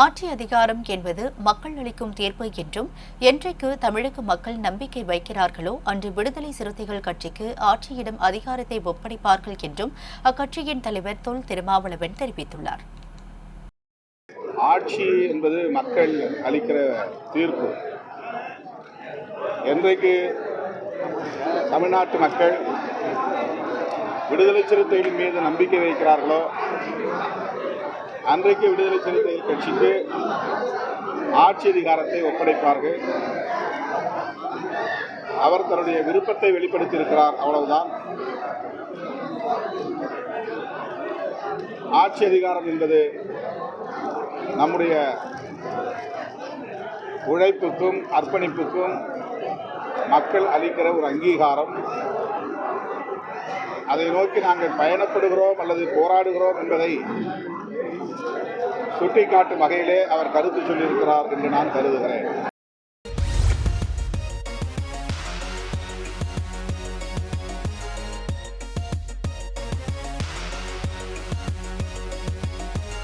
ஆட்சி அதிகாரம் என்பது மக்கள் அளிக்கும் தீர்ப்பு என்றும் என்றைக்கு தமிழக மக்கள் நம்பிக்கை வைக்கிறார்களோ அன்று விடுதலை சிறுத்தைகள் கட்சிக்கு ஆட்சியிடம் அதிகாரத்தை ஒப்படைப்பார்கள் என்றும் அக்கட்சியின் தலைவர் தொல் திருமாவளவன் தெரிவித்துள்ளார். ஆட்சி என்பது மக்கள் அளிக்கிற தீர்ப்பு. என்றைக்கு தமிழ்நாட்டு மக்கள் விடுதலை சிறுத்தைகள் மீது நம்பிக்கை வைக்கிறார்களோ அன்றைக்கு விடுதலை சிறுத்தைகள் கட்சிக்கு ஆட்சி அதிகாரத்தை ஒப்படைப்பார்கள். அவர் தன்னுடைய விருப்பத்தை வெளிப்படுத்தியிருக்கிறார். அவ்வளவுதான். ஆட்சி அதிகாரம் என்பது நம்முடைய உழைப்புக்கும் அர்ப்பணிப்புக்கும் மக்கள் அளிக்கிற ஒரு அங்கீகாரம். அதை நோக்கி நாங்கள் பயணப்படுகிறோம் அல்லது போராடுகிறோம் என்பதை சுட்டிக்காட்டும் வகையிலே அவர் கருத்து சொல்லியிருக்கிறார் என்று நான் கருதுகிறேன்.